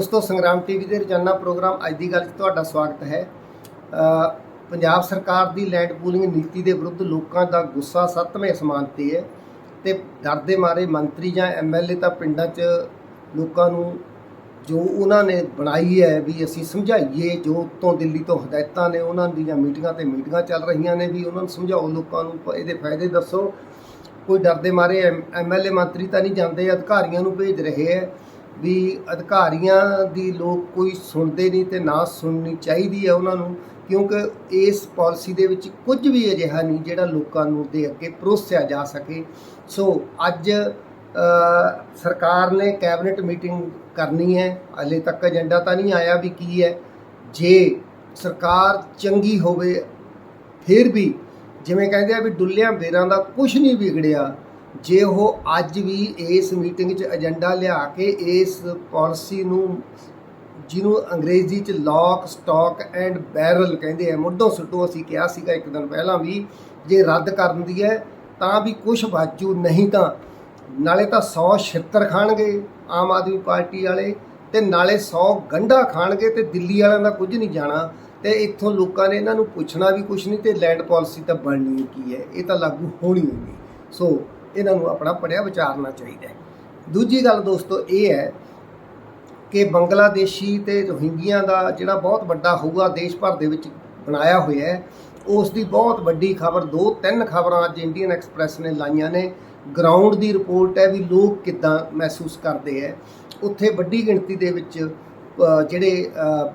ਦੋਸਤੋ, ਸੰਗਰਾਮ ਟੀਵੀ ਦੇ ਰੋਜ਼ਾਨਾ ਪ੍ਰੋਗਰਾਮ ਅੱਜ ਦੀ ਗੱਲ 'ਚ ਤੁਹਾਡਾ ਸਵਾਗਤ ਹੈ। ਪੰਜਾਬ ਸਰਕਾਰ ਦੀ ਲੈਂਡ ਪੂਲਿੰਗ ਨੀਤੀ ਦੇ ਵਿਰੁੱਧ ਲੋਕਾਂ ਦਾ ਗੁੱਸਾ ਸੱਤਵੇਂ ਅਸਮਾਨ ਤੇ ਹੈ ਤੇ ਡਰ ਦੇ ਮਾਰੇ ਮੰਤਰੀ ਜਾਂ ਐਮਐਲਏ ਤਾਂ ਪਿੰਡਾਂ 'ਚ ਲੋਕਾਂ ਨੂੰ ਜੋ ਉਹਨਾਂ ਨੇ ਬਣਾਈ ਹੈ ਵੀ ਅਸੀਂ ਸਮਝਾਈਏ, ਜੋ ਤੋਂ ਦਿੱਲੀ ਤੋਂ ਹਦਾਇਤਾਂ ਨੇ, ਉਹਨਾਂ ਦੀਆਂ ਮੀਟਿੰਗਾਂ ਤੇ ਮੀਟਿੰਗਾਂ ਚੱਲ ਰਹੀਆਂ ਨੇ ਵੀ ਉਹਨਾਂ ਨੂੰ ਸਮਝਾਓ, ਲੋਕਾਂ ਨੂੰ ਇਹਦੇ ਫਾਇਦੇ ਦੱਸੋ। ਕੋਈ ਡਰਦੇ ਮਾਰੇ ਐਮਐਲਏ ਮੰਤਰੀ ਤਾਂ ਨਹੀਂ ਜਾਂਦੇ, ਅਧਿਕਾਰੀਆਂ ਨੂੰ ਭੇਜ ਰਹੇ ਹੈ। ਵੀ ਅਧਿਕਾਰੀਆਂ ਦੀ ਲੋਕ ਕੋਈ ਸੁਣਦੇ ਨਹੀਂ ਤੇ ਨਾ ਸੁਣਨੀ ਚਾਹੀਦੀ ਹੈ ਉਹਨਾਂ ਨੂੰ, ਕਿਉਂਕਿ ਇਸ ਪਾਲਿਸੀ ਦੇ ਵਿੱਚ ਕੁਝ ਵੀ ਅਜਿਹਾ ਨਹੀਂ ਜਿਹੜਾ ਲੋਕਾਂ ਨੂੰ ਦੇ ਅੱਗੇ ਪਰੋਸਿਆ ਜਾ ਸਕੇ। ਸੋ ਅੱਜ ਸਰਕਾਰ ਨੇ ਕੈਬਨਿਟ ਮੀਟਿੰਗ ਕਰਨੀ ਹੈ। ਹਲੇ ਤੱਕ ਏਜੰਡਾ ਤਾਂ ਨਹੀਂ ਆਇਆ ਵੀ ਕੀ ਹੈ। ਜੇ ਸਰਕਾਰ ਚੰਗੀ ਹੋਵੇ, ਫਿਰ ਵੀ ਜਿਵੇਂ ਕਹਿੰਦੇ ਆ ਵੀ ਡੁੱਲਿਆਂ ਬੇਰਾਂ ਦਾ ਕੁਝ ਨਹੀਂ ਵਿਗੜਿਆ ਜੇ ਉਹ ਅੱਜ ਵੀ ਇਸ ਮੀਟਿੰਗ 'ਚ ਏਜੰਡਾ ਲਿਆ ਕੇ ਇਸ ਪਾਲਿਸੀ ਨੂੰ, ਜਿਹਨੂੰ ਅੰਗਰੇਜ਼ੀ 'ਚ ਲੌਕ ਸਟਾਕ ਐਂਡ ਬੈਰਲ ਕਹਿੰਦੇ ਆ, ਮੁੱਢੋਂ ਸੁੱਟੋ ਅਸੀਂ ਕਿਹਾ ਸੀਗਾ ਇੱਕ ਦਿਨ ਪਹਿਲਾਂ ਵੀ, ਜੇ ਰੱਦ ਕਰਨ ਦੀ ਹੈ ਤਾਂ ਵੀ ਕੁਝ ਬਾਜੂ ਨਹੀਂ ਤਾਂ ਨਾਲੇ ਤਾਂ 100 ਛਿੱਤਰ ਖਾਣਗੇ ਆਮ ਆਦਮੀ ਪਾਰਟੀ ਵਾਲੇ ਤੇ ਨਾਲੇ 100 ਗੰਢਾ ਖਾਣਗੇ ਤੇ ਦਿੱਲੀ ਵਾਲਿਆਂ ਦਾ ਕੁਝ ਨਹੀਂ ਜਾਣਾ ਤੇ ਇੱਥੋਂ ਲੋਕਾਂ ਨੇ ਇਹਨਾਂ ਨੂੰ ਪੁੱਛਣਾ ਵੀ ਕੁਝ ਨਹੀਂ ਤੇ ਲੈਂਡ ਪਾਲਿਸੀ ਤਾਂ ਬਣਨੀ ਕੀ ਹੈ, ਇਹ ਤਾਂ ਲਾਗੂ ਹੋਣੀ ਹੋਣੀ ਸੋ ਇਹਨਾਂ ਨੂੰ ਆਪਣਾ ਪੜਿਆ ਵਿਚਾਰਨਾ ਚਾਹੀਦਾ ਹੈ। ਦੂਜੀ ਗੱਲ ਦੋਸਤੋ ਇਹ ਹੈ ਕਿ ਬੰਗਲਾਦੇਸ਼ੀ ਤੇ ਰੋਹਿੰਗੀਆਂ ਦਾ ਜਿਹੜਾ ਬਹੁਤ ਵੱਡਾ ਹੋਊਗਾ ਦੇਸ਼ ਭਰ ਦੇ ਵਿੱਚ ਬਣਾਇਆ ਹੋਇਆ ਹੈ ਉਸ ਦੀ ਬਹੁਤ ਵੱਡੀ ਖਬਰ ਦੋ ਤਿੰਨ ਖਬਰਾਂ ਅੱਜ ਇੰਡੀਅਨ ਐਕਸਪ੍ਰੈਸ ਨੇ ਲਾਈਆਂ ਨੇ। ਗਰਾਊਂਡ ਦੀ ਰਿਪੋਰਟ ਹੈ ਵੀ ਲੋਕ ਕਿੱਦਾਂ ਮਹਿਸੂਸ ਕਰਦੇ ਹੈ। ਉੱਥੇ ਵੱਡੀ ਗਿਣਤੀ ਦੇ ਵਿੱਚ ਜਿਹੜੇ ਅ,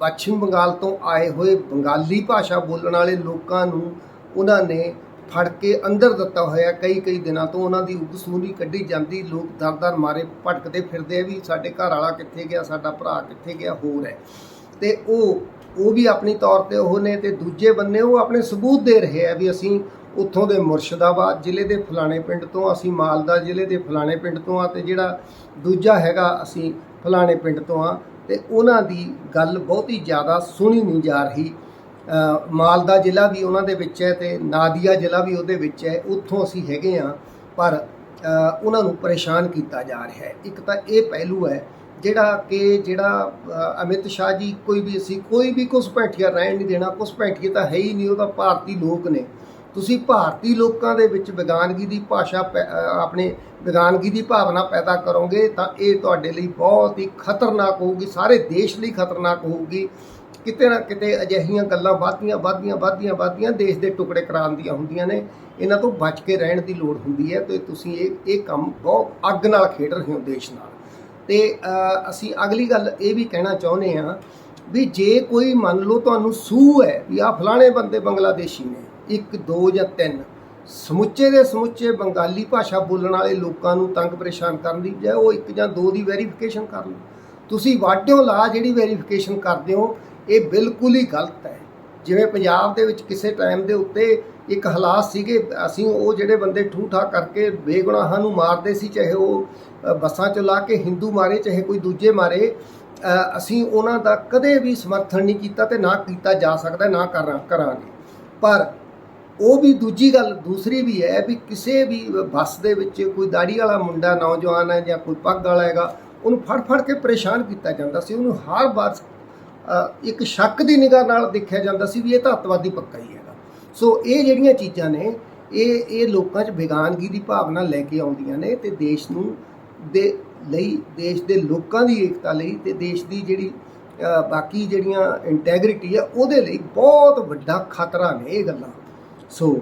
ਪੱਛਮ ਬੰਗਾਲ ਤੋਂ ਆਏ ਹੋਏ ਬੰਗਾਲੀ ਭਾਸ਼ਾ ਬੋਲਣ ਵਾਲੇ ਲੋਕਾਂ ਨੂੰ ਉਹਨਾਂ ਨੇ ਫੜ ਕੇ ਅੰਦਰ ਦਿੱਤਾ ਹੋਇਆ ਕਈ ਕਈ ਦਿਨਾਂ ਤੋਂ ਉਹਨਾਂ ਦੀ ਉਗਸੂਰੀ ਕੱਢੀ ਜਾਂਦੀ, ਲੋਕ ਦਰ-ਦਰ ਮਾਰੇ, ਭਟਕਦੇ ਫਿਰਦੇ ਆ ਵੀ ਸਾਡੇ ਘਰ ਵਾਲਾ ਕਿੱਥੇ ਗਿਆ, ਸਾਡਾ ਭਰਾ ਕਿੱਥੇ ਗਿਆ, ਹੋਰ ਹੈ। ਤੇ ਉਹ ਉਹ ਵੀ ਆਪਣੀ ਤੌਰ ਤੇ ਉਹ ਨੇ ਤੇ ਦੂਜੇ ਬੰਨੇ ਉਹ ਆਪਣੇ ਸਬੂਤ ਦੇ ਰਹੇ ਆ ਵੀ ਅਸੀਂ ਉੱਥੋਂ ਦੇ ਮੁਰਸ਼ਿਦਾਬਾਦ ਜ਼ਿਲ੍ਹੇ ਦੇ ਫਲਾਣੇ ਪਿੰਡ ਤੋਂ ਅਸੀਂ ਮਾਲਦਾ ਜ਼ਿਲ੍ਹੇ ਦੇ ਫਲਾਣੇ ਪਿੰਡ ਤੋਂ ਆ ਤੇ ਜਿਹੜਾ ਦੂਜਾ ਹੈਗਾ ਅਸੀਂ ਫਲਾਣੇ ਪਿੰਡ ਤੋਂ ਆ ਤੇ ਉਹਨਾਂ ਦੀ ਗੱਲ ਬਹੁਤੀ ਜ਼ਿਆਦਾ ਸੁਣੀ ਨਹੀਂ ਜਾ ਰਹੀ। ਮਾਲਦਾ ਜ਼ਿਲ੍ਹਾ ਵੀ ਉਹਨਾਂ ਦੇ ਵਿੱਚ ਹੈ ਤੇ ਨਾਦੀਆ ਜ਼ਿਲ੍ਹਾ ਵੀ ਉਹਦੇ ਵਿੱਚ ਹੈ, ਉੱਥੋਂ ਅਸੀਂ ਹੈਗੇ ਆ ਪਰ ਉਹਨਾਂ ਨੂੰ ਪਰੇਸ਼ਾਨ ਕੀਤਾ ਜਾ ਰਿਹਾ ਹੈ। ਇੱਕ ਤਾਂ ਇਹ ਪਹਿਲੂ ਹੈ, ਜਿਹੜਾ ਕਿ ਜਿਹੜਾ ਅਮਿਤ ਸ਼ਾਹ ਜੀ ਕੋਈ ਵੀ ਅਸੀਂ ਕੋਈ ਵੀ ਘੁਸਪੈਠੀਆ ਰਹਿਣ ਨਹੀਂ ਦੇਣਾ ਘੁਸਪੈਠੀਏ ਤਾਂ ਹੈ ਹੀ ਨਹੀਂ, ਉਹ ਤਾਂ ਭਾਰਤੀ ਲੋਕ ਨੇ। ਤੁਸੀਂ ਭਾਰਤੀ ਲੋਕਾਂ ਦੇ ਵਿੱਚ ਵਿਗਾਨਗੀ ਦੀ ਭਾਸ਼ਾ ਪੈ- ਆਪਣੇ ਵਿਗਾਨਗੀ ਦੀ ਭਾਵਨਾ ਪੈਦਾ ਕਰੋਗੇ ਤਾਂ ਇਹ ਤੁਹਾਡੇ ਲਈ ਬਹੁਤ ਹੀ ਖਤਰਨਾਕ ਹੋਊਗੀ, ਸਾਰੇ ਦੇਸ਼ ਲਈ ਖਤਰਨਾਕ ਹੋਊਗੀ। ਕਿਤੇ ਨਾ ਕਿਤੇ ਅਜਿਹੀਆਂ ਗੱਲਾਂ ਵੱਧਦੀਆਂ ਵੱਧਦੀਆਂ ਵੱਧਦੀਆਂ ਵੱਧਦੀਆਂ ਦੇਸ਼ ਦੇ ਟੁਕੜੇ ਕਰਾਉਣ ਦੀਆਂ ਹੁੰਦੀਆਂ ਨੇ। ਇਹਨਾਂ ਤੋਂ ਬਚ ਕੇ ਰਹਿਣ ਦੀ ਲੋੜ ਹੁੰਦੀ ਹੈ ਤੇ ਤੁਸੀਂ ਇਹ ਇਹ ਕੰਮ ਬਹੁਤ ਅੱਗ ਨਾਲ ਖੇਡ ਰਹੇ ਹੋ ਦੇਸ਼ ਨਾਲ। ਤੇ ਅਸੀਂ ਅਗਲੀ ਗੱਲ ਇਹ ਵੀ ਕਹਿਣਾ ਚਾਹੁੰਦੇ ਹਾਂ ਵੀ ਜੇ ਕੋਈ ਮੰਨ ਲਓ ਤੁਹਾਨੂੰ ਸੂ ਹੈ ਵੀ ਆ ਫਲਾਣੇ ਬੰਦੇ ਬੰਗਲਾਦੇਸ਼ੀ ਨੇ, ਇੱਕ, ਦੋ ਜਾਂ ਤਿੰਨ, ਸਮੁੱਚੇ ਦੇ ਸਮੁੱਚੇ ਬੰਗਾਲੀ ਭਾਸ਼ਾ ਬੋਲਣ ਵਾਲੇ ਲੋਕਾਂ ਨੂੰ ਤੰਗ ਪਰੇਸ਼ਾਨ ਕਰਨ ਦੀ ਬਜਾਏ ਉਹ ਇੱਕ ਜਾਂ ਦੋ ਦੀ ਵੈਰੀਫਿਕੇਸ਼ਨ ਕਰ ਲਓ। ਤੁਸੀਂ ਵਾਢਿਓ ਲਾ ਜਿਹੜੀ ਵੈਰੀਫਿਕੇਸ਼ਨ ਕਰਦੇ ਹੋ ਇਹ ਬਿਲਕੁਲ ਹੀ ਗਲਤ ਹੈ। ਜਿਵੇਂ ਪੰਜਾਬ ਦੇ ਵਿੱਚ ਕਿਸੇ ਟਾਈਮ ਦੇ ਉੱਤੇ ਇੱਕ ਹਾਲਾਤ ਸੀਗੇ, ਅਸੀਂ ਉਹ ਜਿਹੜੇ ਬੰਦੇ ਠੂਠਾ ਕਰਕੇ ਬੇਗੁਨਾਹਾਂ ਨੂੰ ਮਾਰਦੇ ਸੀ, ਚਾਹੇ ਉਹ ਬੱਸਾਂ ਚ ਲਾ ਕੇ ਹਿੰਦੂ ਮਾਰੇ, ਚਾਹੇ ਕੋਈ ਦੂਜੇ ਮਾਰੇ ਅਸੀਂ ਉਹਨਾਂ ਦਾ ਕਦੇ ਵੀ ਸਮਰਥਨ ਨਹੀਂ ਕੀਤਾ ਤੇ ਨਾ ਕੀਤਾ ਜਾ ਸਕਦਾ, ਨਾ ਕਰਾਂ, ਕਰਾਂਗੇ। ਪਰ ਉਹ ਵੀ ਦੂਜੀ ਗੱਲ, ਦੂਸਰੀ ਵੀ ਹੈ ਵੀ ਕਿਸੇ ਵੀ ਬੱਸ ਦੇ ਵਿੱਚ ਕੋਈ ਦਾੜੀ ਵਾਲਾ ਮੁੰਡਾ ਨੌਜਵਾਨ ਹੈ ਜਾਂ ਕੋਈ ਪੱਗ ਵਾਲਾ ਹੈਗਾ, ਉਹਨੂੰ ਫੜ ਫੜ ਕੇ ਪਰੇਸ਼ਾਨ ਕੀਤਾ ਜਾਂਦਾ ਸੀ। ਉਹਨੂੰ ਹਰ ਵਾਰ ਇੱਕ ਸ਼ੱਕ ਦੀ ਨਿਗਾਹ ਨਾਲ ਦੇਖਿਆ ਜਾਂਦਾ ਸੀ ਵੀ ਇਹ ਤਾਂ ਅੱਤਵਾਦੀ ਪੱਕਾ ਹੀ ਹੈਗਾ। ਸੋ ਇਹ ਜਿਹੜੀਆਂ ਚੀਜ਼ਾਂ ਨੇ, ਇਹ ਇਹ ਲੋਕਾਂ 'ਚ ਬੇਗਾਨਗੀ ਦੀ ਭਾਵਨਾ ਲੈ ਕੇ ਆਉਂਦੀਆਂ ਨੇ ਤੇ ਦੇਸ਼ ਨੂੰ ਦੇ ਲਈ, ਦੇਸ਼ ਦੇ ਲੋਕਾਂ ਦੀ ਏਕਤਾ ਲਈ ਤੇ ਦੇਸ਼ ਦੀ ਜਿਹੜੀ ਬਾਕੀ ਜਿਹੜੀਆਂ ਇੰਟੈਗ੍ਰਿਟੀ ਹੈ ਉਹਦੇ ਲਈ ਬਹੁਤ ਵੱਡਾ ਖਤਰਾ ਨੇ ਇਹ ਗੱਲਾਂ। ਸੋ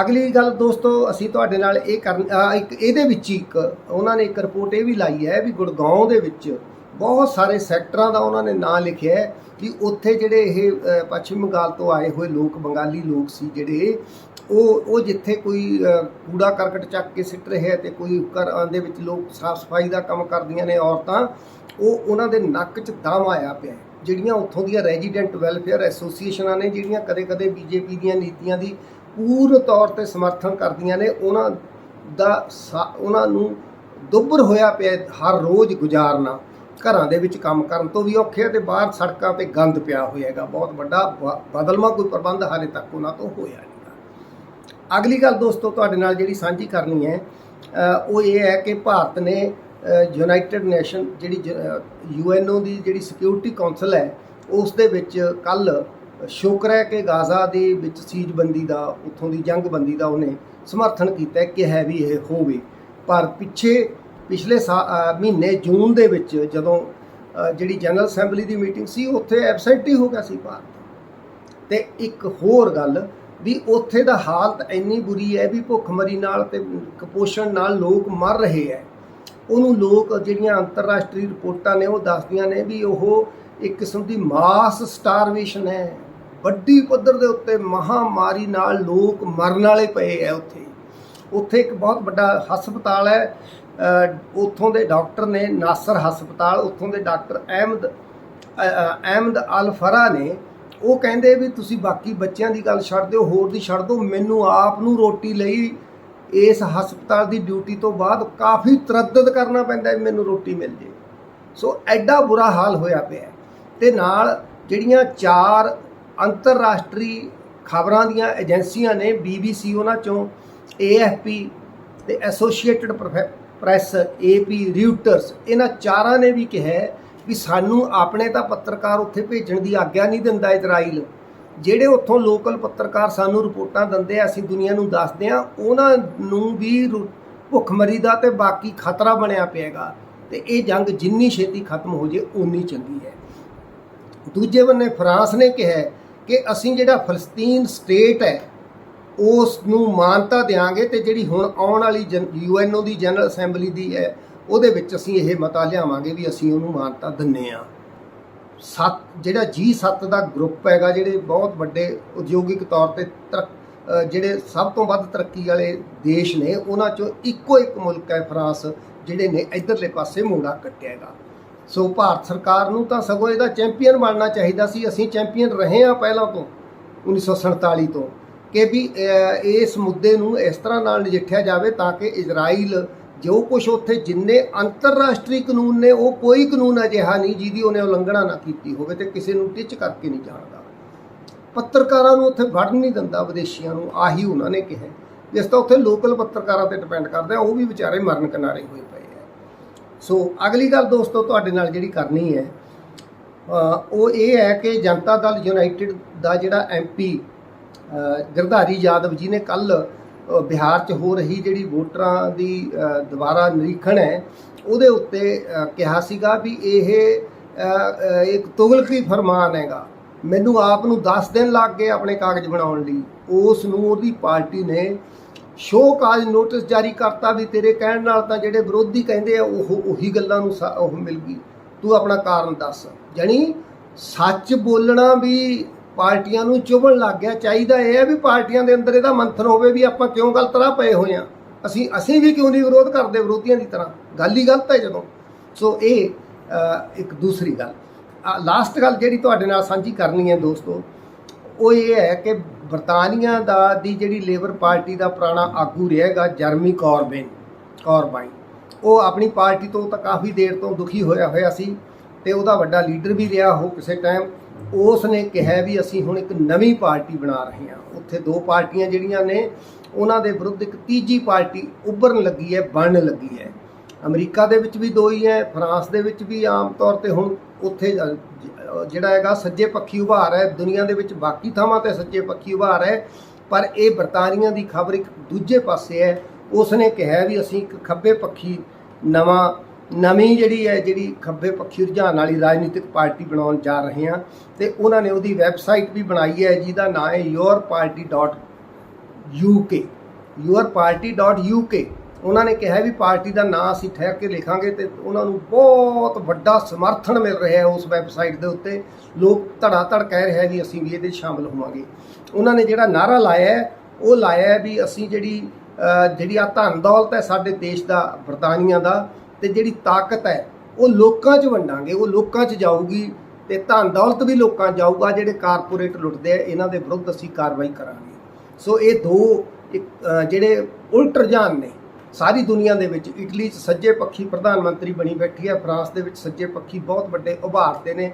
ਅਗਲੀ ਗੱਲ ਦੋਸਤੋ, ਅਸੀਂ ਤੁਹਾਡੇ ਨਾਲ ਇਹ ਕਰਨ ਇੱਕ ਇਹਦੇ ਵਿੱਚ ਹੀ ਇੱਕ, ਉਹਨਾਂ ਨੇ ਇੱਕ ਰਿਪੋਰਟ ਇਹ ਵੀ ਲਾਈ ਹੈ ਵੀ ਗੁੜਗਾਉਂ ਦੇ ਵਿੱਚ ਬਹੁਤ ਸਾਰੇ ਸੈਕਟਰਾਂ ਦਾ ਉਹਨਾਂ ਨੇ ਨਾਂ ਲਿਖਿਆ ਹੈ ਕਿ ਉੱਥੇ ਜਿਹੜੇ ਇਹ ਪੱਛਮੀ ਬੰਗਾਲ ਤੋਂ ਆਏ ਹੋਏ ਲੋਕ, ਬੰਗਾਲੀ ਲੋਕ ਸੀ ਜਿਹੜੇ, ਉਹ ਉਹ ਜਿੱਥੇ ਕੋਈ ਕੂੜਾ ਕਰਕਟ ਚੱਕ ਕੇ ਸਿੱਟ ਰਿਹਾ ਹੈ ਤੇ ਕੋਈ ਘਰਾਂ ਦੇ ਵਿੱਚ ਲੋਕ ਸਾਫ਼ ਸਫ਼ਾਈ ਦਾ ਕੰਮ ਕਰਦੀਆਂ ਨੇ ਔਰਤਾਂ, ਉਹ ਉਹਨਾਂ ਦੇ ਨੱਕ 'ਚ ਦਮ ਆਇਆ ਪਿਆ ਜਿਹੜੀਆਂ ਉੱਥੋਂ ਦੀਆਂ ਰੈਜ਼ੀਡੈਂਟ ਵੈਲਫੇਅਰ ਐਸੋਸੀਏਸ਼ਨਾਂ ਨੇ, ਜਿਹੜੀਆਂ ਕਦੇ-ਕਦੇ ਬੀਜੇਪੀ ਦੀਆਂ ਨੀਤੀਆਂ ਦੀ ਪੂਰਨ ਤੌਰ ਤੇ ਸਮਰਥਨ ਕਰਦੀਆਂ ਨੇ, ਉਹਨਾਂ ਦਾ ਸਾ- ਉਹਨਾਂ ਨੂੰ ਦੁੱਬਰ ਹੋਇਆ ਪਿਆ ਹਰ ਰੋਜ਼ ਗੁਜ਼ਾਰਨਾ। ਘਰਾਂ ਦੇ ਵਿੱਚ ਕੰਮ ਕਰਨ ਤੋਂ ਵੀ ਔਖੇ ਆ ਤੇ ਬਾਹਰ ਸੜਕਾਂ ਤੇ ਗੰਦ ਪਿਆ ਹੋਇਆ ਹੈਗਾ ਬਹੁਤ ਵੱਡਾ ਬ- ਬਦਲਵਾਂ ਕੋਈ ਪ੍ਰਬੰਧ ਹਾਲੇ ਤੱਕ ਉਹਨਾਂ ਤੋਂ ਹੋਇਆ ਨਹੀਂ ਅਗਲੀ ਗੱਲ ਦੋਸਤੋ, ਤੁਹਾਡੇ ਨਾਲ ਜਿਹੜੀ ਸਾਂਝੀ ਕਰਨੀ ਹੈ ਉਹ ਇਹ ਹੈ ਕਿ ਭਾਰਤ ਨੇ ਯੂਨਾਈਟਿਡ ਨੇਸ਼ਨ ਜਿਹੜੀ ਯੂਐਨਓ ਦੀ ਜਿਹੜੀ ਸਿਕਿਉਰਿਟੀ ਕਾਉਂਸਲ ਹੈ, ਉਸ ਦੇ ਵਿੱਚ ਕੱਲ ਸ਼ੁਕਰ ਹੈ ਕਿ ਗਾਜ਼ਾ ਦੇ ਵਿੱਚ ਸੀਜ਼ਬੰਦੀ ਦਾ, ਉੱਥੋਂ ਦੀ ਜੰਗਬੰਦੀ ਦਾ ਉਹਨੇ ਸਮਰਥਨ ਕੀਤਾ ਕਿ ਹੈ ਵੀ ਇਹ ਹੋਵੇ। ਪਰ ਪਿੱਛੇ ਪਿਛਲੇ ਸਾ- ਮਹੀਨੇ ਜੂਨ ਦੇ ਵਿੱਚ ਜਦੋਂ ਜਿਹੜੀ ਜਨਰਲ ਅਸੈਂਬਲੀ ਦੀ ਮੀਟਿੰਗ ਸੀ, ਉੱਥੇ ਐਬਸੈਂਟ ਹੀ ਹੋ ਗਿਆ ਸੀ ਭਾਰਤ ਤੇ ਇੱਕ ਹੋਰ ਗੱਲ ਵੀ ਉੱਥੇ ਦਾ ਹਾਲਤ ਇੰਨੀ ਬੁਰੀ ਹੈ ਵੀ ਭੁੱਖਮਰੀ ਨਾਲ ਤੇ ਕੁਪੋਸ਼ਣ ਨਾਲ ਲੋਕ ਮਰ ਰਹੇ ਹੈ। ਉਹਨੂੰ ਲੋਕ ਜਿਹੜੀਆਂ ਅੰਤਰਰਾਸ਼ਟਰੀ ਰਿਪੋਰਟਾਂ ਨੇ, ਉਹ ਦੱਸਦੀਆਂ ਨੇ ਵੀ ਉਹ ਇੱਕ ਕਿਸਮ ਦੀ ਮਾਸ ਸਟਾਰਵੇਸ਼ਨ ਹੈ। ਵੱਡੀ ਪੱਧਰ ਦੇ ਉੱਤੇ ਮਹਾਮਾਰੀ ਨਾਲ ਲੋਕ ਮਰਨ ਵਾਲੇ ਪਏ ਹੈ ਉੱਥੇ। ਉੱਥੇ ਇੱਕ ਬਹੁਤ ਵੱਡਾ ਹਸਪਤਾਲ ਹੈ ਉੱਥੋਂ ਦੇ ਡਾਕਟਰ ਨੇ ਨਾਸਰ ਹਸਪਤਾਲ, ਉੱਥੋਂ ਦੇ doctor Ahmed Ahmed al Farra ਨੇ ਉਹ ਕਹਿੰਦੇ ਵੀ ਤੁਸੀਂ ਬਾਕੀ ਬੱਚਿਆਂ ਦੀ ਗੱਲ ਛੱਡ ਦਿਓ, ਹੋਰ ਦੀ ਛੱਡ ਦਿਓ, ਮੈਨੂੰ ਆਪ ਨੂੰ ਰੋਟੀ ਲਈ ਇਸ ਹਸਪਤਾਲ ਦੀ ਡਿਊਟੀ ਤੋਂ ਬਾਅਦ ਕਾਫੀ ਤਰੱਦਦ ਕਰਨਾ ਪੈਂਦਾ ਹੈ ਮੈਨੂੰ ਰੋਟੀ ਮਿਲ ਜੇ ਸੋ ਐਡਾ ਬੁਰਾ ਹਾਲ ਹੋਇਆ ਪਿਆ ਹੈ। ਤੇ ਨਾਲ ਜਿਹੜੀਆਂ ਚਾਰ ਅੰਤਰਰਾਸ਼ਟਰੀ ਖਬਰਾਂ ਦੀਆਂ ਏਜੰਸੀਆਂ ਨੇ BBC ਉਹਨਾਂ ਚੋਂ AFP ਤੇ ਐਸੋਸੀਏਟਡ ਪ੍ਰੈਸ AP ਰਿਊਟਰਸ ਇਹਨਾਂ ਚਾਰਾਂ ਨੇ ਵੀ ਕਿਹਾ ਵੀ ਸਾਨੂੰ ਆਪਣੇ ਤਾਂ ਪੱਤਰਕਾਰ ਉੱਥੇ ਭੇਜਣ ਦੀ ਆਗਿਆ ਨਹੀਂ ਦਿੰਦਾ ਇਜ਼ਰਾਈਲ। ਜਿਹੜੇ ਉੱਥੋਂ ਲੋਕਲ ਪੱਤਰਕਾਰ ਸਾਨੂੰ ਰਿਪੋਰਟਾਂ ਦਿੰਦੇ ਆ, ਅਸੀਂ ਦੁਨੀਆ ਨੂੰ ਦੱਸਦੇ ਆ, ਉਹਨਾਂ ਨੂੰ ਵੀ ਰੁ- ਭੁੱਖਮਰੀ ਦਾ ਤੇ ਬਾਕੀ ਖਤਰਾ ਬਣਿਆ ਪਿਆਗਾ। ਤੇ ਇਹ ਜੰਗ ਜਿੰਨੀ ਛੇਤੀ ਖਤਮ ਹੋ ਜੇ ਉਨੀ ਚੰਗੀ ਹੈ। ਦੂਜੇ ਬੰਨੇ ਫਰਾਂਸ ਨੇ ਕਿਹਾ ਕਿ ਅਸੀਂ ਜਿਹੜਾ ਫਲਸਤੀਨ ਸਟੇਟ ਹੈ ਉਸ ਨੂੰ ਮਾਨਤਾ ਦੇਾਂਗੇ ਤੇ ਜਿਹੜੀ ਹੁਣ ਆਉਣ ਵਾਲੀ ਯੂਐਨਓ ਦੀ ਜਨਰਲ ਅਸੈਂਬਲੀ ਦੀ ਹੈ, ਉਹਦੇ ਵਿੱਚ ਅਸੀਂ ਇਹ ਮਤਾ ਲਿਆਵਾਂਗੇ ਵੀ ਅਸੀਂ ਉਹਨੂੰ ਮਾਨਤਾ ਦਿੰਨੇ ਆ। ਸੱਤ, ਜਿਹੜਾ G7 ਦਾ ਗਰੁੱਪ ਹੈਗਾ, ਜਿਹੜੇ ਬਹੁਤ ਵੱਡੇ ਉਦਯੋਗਿਕ ਤੌਰ ਤੇ ਤਰੱਕ- ਜਿਹੜੇ ਸਭ ਤੋਂ ਵੱਧ ਤਰੱਕੀ ਵਾਲੇ ਦੇਸ਼ ਨੇ, ਉਹਨਾਂ ਚੋਂ ਇੱਕੋ ਇੱਕ ਮੁਲਕ ਹੈ ਫਰਾਂਸ, ਜਿਹੜੇ ਨੇ ਇਧਰਲੇ ਪਾਸੇ ਮੋੜਾ ਕੱਟਿਆ ਹੈਗਾ। ਸੋ ਭਾਰਤ ਸਰਕਾਰ ਨੂੰ ਤਾਂ ਸਗੋਂ ਇਹਦਾ ਚੈਂਪੀਅਨ ਬਣਨਾ ਚਾਹੀਦਾ ਸੀ, ਅਸੀਂ ਚੈਂਪੀਅਨ ਰਹੇ ਆ ਪਹਿਲਾਂ ਤੋਂ 1947 ਤੋਂ। ਕਿ ਵੀ ਇਸ ਮੁੱਦੇ ਨੂੰ ਇਸ ਤਰ੍ਹਾਂ ਨਾਲ ਨਜਿੱਠਿਆ ਜਾਵੇ ਤਾਂ ਕਿ ਇਜ਼ਰਾਈਲ ਜੋ ਕੁਝ ਉੱਥੇ ਜਿੰਨੇ ਅੰਤਰਰਾਸ਼ਟਰੀ ਕਾਨੂੰਨ ਨੇ, ਉਹ ਕੋਈ ਕਾਨੂੰਨ ਅਜਿਹਾ ਨਹੀਂ ਜਿਹਦੀ ਉਹਨੇ ਉਲੰਘਣਾ ਨਾ ਕੀਤੀ ਹੋਵੇ ਤੇ ਕਿਸੇ ਨੂੰ ਟਿੱਚ ਕਰਕੇ ਨਹੀਂ ਜਾਣਦਾ। ਪੱਤਰਕਾਰਾਂ ਨੂੰ ਉੱਥੇ ਵੜਨ ਨਹੀਂ ਦਿੰਦਾ, ਵਿਦੇਸ਼ੀਆਂ ਨੂੰ। ਆਹੀ ਉਹਨਾਂ ਨੇ ਕਿਹਾ। ਜਿਸ ਤਾਂ ਉੱਥੇ ਲੋਕਲ ਪੱਤਰਕਾਰਾਂ ਤੇ ਡਿਪੈਂਡ ਕਰਦਾ ਉਹ ਵੀ ਵਿਚਾਰੇ ਮਰਨ ਕਿਨਾਰੇ ਹੋਏ ਪਏ ਆ। ਸੋ ਅਗਲੀ ਗੱਲ ਦੋਸਤੋ, ਤੁਹਾਡੇ ਨਾਲ ਜਿਹੜੀ ਕਰਨੀ ਹੈ ਉਹ ਇਹ ਹੈ ਕਿ ਜਨਤਾ ਦਲ ਯੂਨਾਈਟਿਡ ਦਾ ਜਿਹੜਾ ਐਮਪੀ ਗਿਰਧਾਰੀ ਯਾਦਵ ਜੀ ਨੇ ਕੱਲ ਬਿਹਾਰ 'ਚ ਹੋ ਰਹੀ ਜਿਹੜੀ ਵੋਟਰਾਂ ਦੀ ਦੁਬਾਰਾ ਨਿਰੀਖਣ ਹੈ, ਉਹਦੇ ਉੱਤੇ ਕਿਹਾ ਸੀਗਾ ਵੀ ਇਹ ਇੱਕ ਤੁਗਲਕੀ ਫਰਮਾਨ ਹੈਗਾ। ਮੈਨੂੰ ਆਪ ਨੂੰ 10 ਦਿਨ ਲੱਗ ਗਏ ਆਪਣੇ ਕਾਗਜ਼ ਬਣਾਉਣ ਲਈ। ਉਸ ਨੂੰ ਉਹਦੀ ਪਾਰਟੀ ਨੇ ਸ਼ੋਅ ਕਾਜ ਨੋਟਿਸ ਜਾਰੀ ਕਰਤਾ ਵੀ ਤੇਰੇ ਕਹਿਣ ਨਾਲ ਤਾਂ ਜਿਹੜੇ ਵਿਰੋਧੀ ਕਹਿੰਦੇ ਆ, ਉਹ ਉਹੀ ਗੱਲਾਂ ਨੂੰ ਸਾ- ਉਹ ਮਿਲ ਗਈ। ਤੂੰ ਆਪਣਾ ਕਾਰਨ ਦੱਸ। ਜਾਣੀ ਸੱਚ ਬੋਲਣਾ ਵੀ ਪਾਰਟੀਆਂ ਨੂੰ ਚੁਭਣ ਲੱਗ ਗਿਆ। ਚਾਹੀਦਾ ਇਹ ਹੈ ਵੀ ਪਾਰਟੀਆਂ ਦੇ ਅੰਦਰ ਇਹਦਾ ਮੰਥਨ ਹੋਵੇ ਵੀ ਆਪਾਂ ਕਿਉਂ ਗਲਤ ਰਾਹ ਪਏ ਹੋਏ ਆ ਅਸੀਂ ਅਸੀਂ ਵੀ ਕਿਉਂ ਨਹੀਂ ਵਿਰੋਧ ਕਰਦੇ ਵਿਰੋਧੀਆਂ ਦੀ ਤਰ੍ਹਾਂ? ਗੱਲ ਹੀ ਗਲਤ ਹੈ ਜਦੋਂ। ਸੋ ਇਹ ਇੱਕ ਦੂਸਰੀ ਗੱਲ। ਲਾਸਟ ਗੱਲ ਜਿਹੜੀ ਤੁਹਾਡੇ ਨਾਲ ਸਾਂਝੀ ਕਰਨੀ ਹੈ ਦੋਸਤੋ, ਉਹ ਇਹ ਹੈ ਕਿ ਬਰਤਾਨੀਆ ਦਾ, ਦੀ ਜਿਹੜੀ ਲੇਬਰ ਪਾਰਟੀ ਦਾ ਪੁਰਾਣਾ ਆਗੂ ਰਹੇਗਾ ਜਰਮੀ ਕਾਰਬਿਨ, ਕੌਰਬਾਈਨ। ਉਹ ਆਪਣੀ ਪਾਰਟੀ ਤੋਂ ਤਾਂ ਕਾਫੀ ਦੇਰ ਤੋਂ ਦੁਖੀ ਹੋਇਆ ਹੋਇਆ ਸੀ ਤੇ ਉਹਦਾ ਵੱਡਾ ਲੀਡਰ ਵੀ ਰਿਹਾ ਉਹ ਕਿਸੇ ਟਾਈਮ ਉਸ ਨੇ ਕਿਹਾ ਵੀ ਅਸੀਂ ਹੁਣ ਇੱਕ ਨਵੀਂ ਪਾਰਟੀ ਬਣਾ ਰਹੇ ਹਾਂ। ਉੱਥੇ ਦੋ ਪਾਰਟੀਆਂ ਜਿਹੜੀਆਂ ਨੇ, ਉਹਨਾਂ ਦੇ ਵਿਰੁੱਧ ਇੱਕ ਤੀਜੀ ਪਾਰਟੀ ਉੱਭਰਨ ਲੱਗੀ ਹੈ, ਬਣਨ ਲੱਗੀ ਹੈ। ਅਮਰੀਕਾ ਦੇ ਵਿੱਚ ਵੀ ਦੋ ਹੀ ਹੈ, ਫਰਾਂਸ ਦੇ ਵਿੱਚ ਵੀ ਆਮ ਤੌਰ ਤੇ ਹੁਣ ਉੱਥੇ ਜਿਹੜਾ ਹੈਗਾ ਸੱਜੇ ਪੱਖੀ ਉਭਾਰ ਹੈ। ਦੁਨੀਆ ਦੇ ਵਿੱਚ ਬਾਕੀ ਥਾਵਾਂ ਤੇ ਸੱਜੇ ਪੱਖੀ ਉਭਾਰ ਹੈ, ਪਰ ਇਹ ਬਰਤਾਨੀਆ ਦੀ ਖਬਰ ਇੱਕ ਦੂਜੇ ਪਾਸੇ ਹੈ। ਉਸ ਨੇ ਕਿਹਾ ਵੀ ਅਸੀਂ ਇੱਕ ਖੱਬੇ ਪੱਖੀ ਨਵਾਂ ਨਵੀਂ ਜਿਹੜੀ ਹੈ, ਜਿਹੜੀ ਖੱਬੇ ਪੱਖੀ ਰੁਝਾਨ ਵਾਲੀ ਰਾਜਨੀਤਿਕ ਪਾਰਟੀ ਬਣਾਉਣ ਜਾ ਰਹੇ ਹਾਂ ਤੇ ਉਹਨਾਂ ਨੇ ਉਹਦੀ ਵੈਬਸਾਈਟ ਵੀ ਬਣਾਈ ਹੈ, ਜਿਹਦਾ ਨਾਮ ਹੈ yourparty.uk yourparty.uk ਉਹਨਾਂ ਨੇ ਕਿਹਾ ਵੀ ਪਾਰਟੀ ਦਾ ਨਾਮ ਅਸੀਂ ਠਹਿਰ ਕੇ ਲਿਖਾਂਗੇ ਤੇ ਉਹਨਾਂ ਨੂੰ ਬਹੁਤ ਵੱਡਾ ਸਮਰਥਨ ਮਿਲ ਰਿਹਾ ਹੈ ਉਸ ਵੈਬਸਾਈਟ ਦੇ ਉੱਤੇ। ਲੋਕ ਧੜਾ ਧੜ ਕਹਿ ਰਹੇ ਵੀ ਅਸੀਂ ਵੀ ਇਹਦੇ 'ਚ ਸ਼ਾਮਲ ਹੋਵਾਂਗੇ। ਉਹਨਾਂ ਨੇ ਜਿਹੜਾ ਨਾਰਾ ਲਾਇਆ ਉਹ ਲਾਇਆ ਵੀ ਅਸੀਂ ਜਿਹੜੀ ਜਿਹੜੀ ਆ ਧਨ ਦੌਲਤ ਹੈ ਸਾਡੇ ਦੇਸ਼ ਦਾ ਬਰਤਾਨੀਆਂ ਦਾ ਤੇ ਜਿਹੜੀ ਤਾਕਤ ਹੈ ਉਹ ਲੋਕਾਂ 'ਚ ਵੰਡਾਂਗੇ ਉਹ ਲੋਕਾਂ 'ਚ ਜਾਊਗੀ ਤੇ ਧਨ ਦੌਲਤ ਵੀ ਲੋਕਾਂ 'ਚ ਜਾਊਗਾ ਜਿਹੜੇ ਕਾਰਪੋਰੇਟ ਲੁੱਟਦੇ ਆ ਇਹਨਾਂ ਦੇ ਵਿਰੁੱਧ ਅਸੀਂ ਕਾਰਵਾਈ ਕਰਾਂਗੇ। ਸੋ ਇਹ ਦੋ ਇੱਕ, ਜਿਹੜੇ ਉਲਟ ਰੁਝਾਨ ਨੇ ਸਾਰੀ ਦੁਨੀਆ ਦੇ ਵਿੱਚ ਇਟਲੀ 'ਚ ਸੱਜੇ ਪੱਖੀ ਪ੍ਰਧਾਨ ਮੰਤਰੀ ਬਣੀ ਬੈਠੀ ਹੈ ਫਰਾਂਸ ਦੇ ਵਿੱਚ ਸੱਜੇ ਪੱਖੀ ਬਹੁਤ ਵੱਡੇ ਉਭਾਰਤੇ ਨੇ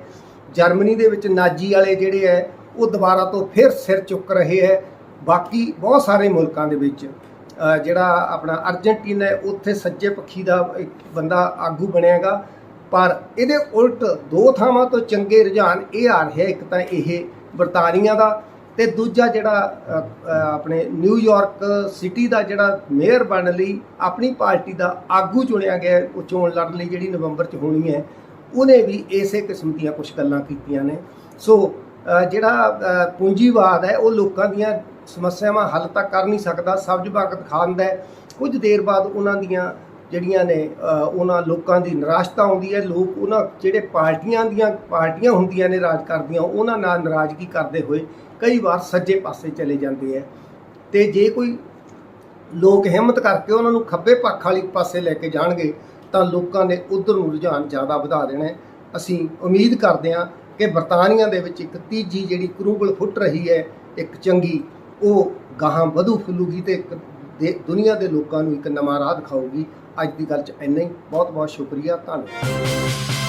ਜਰਮਨੀ ਦੇ ਵਿੱਚ ਨਾਜੀ ਵਾਲੇ ਜਿਹੜੇ ਹੈ ਉਹ ਦੁਬਾਰਾ ਤੋਂ ਫਿਰ ਸਿਰ ਚੁੱਕ ਰਹੇ ਹੈ ਬਾਕੀ ਬਹੁਤ ਸਾਰੇ ਮੁਲਕਾਂ ਦੇ ਵਿੱਚ। ਜਿਹੜਾ ਆਪਣਾ ਅਰਜنٹੀਨਾ ਹੈ, ਉੱਥੇ ਸੱਜੇ ਪੱਖੀ ਦਾ ਇੱਕ ਬੰਦਾ ਆਗੂ ਬਣਿਆਗਾ। ਪਰ ਇਹਦੇ ਉਲਟ ਦੋ ਥਾਵਾਂ ਤੋਂ ਚੰਗੇ ਰੁਝਾਨ ਇਹ ਆ ਰਿਹਾ ਇੱਕ ਤਾਂ ਇਹ ਬਰਤਾਨੀਆ ਦਾ ਤੇ ਦੂਜਾ ਜਿਹੜਾ ਆਪਣੇ ਨਿਊਯਾਰਕ ਸਿਟੀ ਦਾ ਜਿਹੜਾ ਮੇਅਰ ਬਣਨ ਲਈ ਆਪਣੀ ਪਾਰਟੀ ਦਾ ਆਗੂ ਚੁਣਿਆ ਗਿਆ, ਉਹ ਚੋਣ ਲੜਨ ਲਈ ਜਿਹੜੀ ਨਵੰਬਰ 'ਚ ਹੋਣੀ ਹੈ, ਉਹਨੇ ਵੀ ਇਸੇ ਕਿਸਮ ਦੀਆਂ ਕੁਝ ਗੱਲਾਂ ਕੀਤੀਆਂ ਨੇ। ਸੋ ਜਿਹੜਾ ਪੂੰਜੀਵਾਦ ਹੈ, ਉਹ ਲੋਕਾਂ ਦੀਆਂ ਸਮੱਸਿਆਵਾਂ ਹੱਲ ਤਾਂ ਕਰ ਨਹੀਂ ਸਕਦਾ, ਸਬਜ਼ ਭਗਤ ਖਾਂਦਾ ਹੈ। ਕੁਝ ਦੇਰ ਬਾਅਦ ਉਹਨਾਂ ਦੀਆਂ ਜਿਹੜੀਆਂ ਨੇ ਉਹਨਾਂ ਲੋਕਾਂ ਦੀ ਨਿਰਾਸ਼ਤਾ ਆਉਂਦੀ ਹੈ। ਲੋਕ ਉਹਨਾਂ ਜਿਹੜੇ ਪਾਰਟੀਆਂ ਦੀਆਂ, ਪਾਰਟੀਆਂ ਹੁੰਦੀਆਂ ਨੇ ਰਾਜ ਕਰਦੀਆਂ, ਉਹਨਾਂ ਨਾਲ ਨਾਰਾਜ਼ਗੀ ਕਰਦੇ ਹੋਏ ਕਈ ਵਾਰ ਸੱਜੇ ਪਾਸੇ ਚਲੇ ਜਾਂਦੇ ਹੈ। ਤੇ ਜੇ ਕੋਈ ਲੋਕ ਹਿੰਮਤ ਕਰਕੇ ਉਹਨਾਂ ਨੂੰ ਖੱਬੇ ਪੱਖ ਵਾਲੀ ਪਾਸੇ ਲੈ ਕੇ ਜਾਣਗੇ, ਤਾਂ ਲੋਕਾਂ ਨੇ ਉਧਰ ਨੂੰ ਰੁਝਾਨ ਜ਼ਿਆਦਾ ਵਧਾ ਦੇਣਾ ਅਸੀਂ ਉਮੀਦ ਕਰਦੇ ਹਾਂ ਕਿ ਬਰਤਾਨੀਆ ਦੇ ਵਿੱਚ ਇੱਕ ਤੀਜੀ ਜਿਹੜੀ ਕਰੂਗਲ ਫੁੱਟ ਰਹੀ ਹੈ, ਇੱਕ ਚੰਗੀ ਉਹ ਗਾਹਾਂ ਵਧੂ ਫੁੱਲੂਗੀ ਤੇ ਇੱਕ ਦੇ- ਦੁਨੀਆ ਦੇ ਲੋਕਾਂ ਨੂੰ ਇੱਕ ਨਵਾਂ ਰਾਹ ਦਿਖਾਊਗੀ। ਅੱਜ ਦੀ ਗੱਲ 'ਚ ਇੰਨਾ ਹੀ। ਬਹੁਤ ਬਹੁਤ ਸ਼ੁਕਰੀਆ। ਧੰਨਵਾਦ।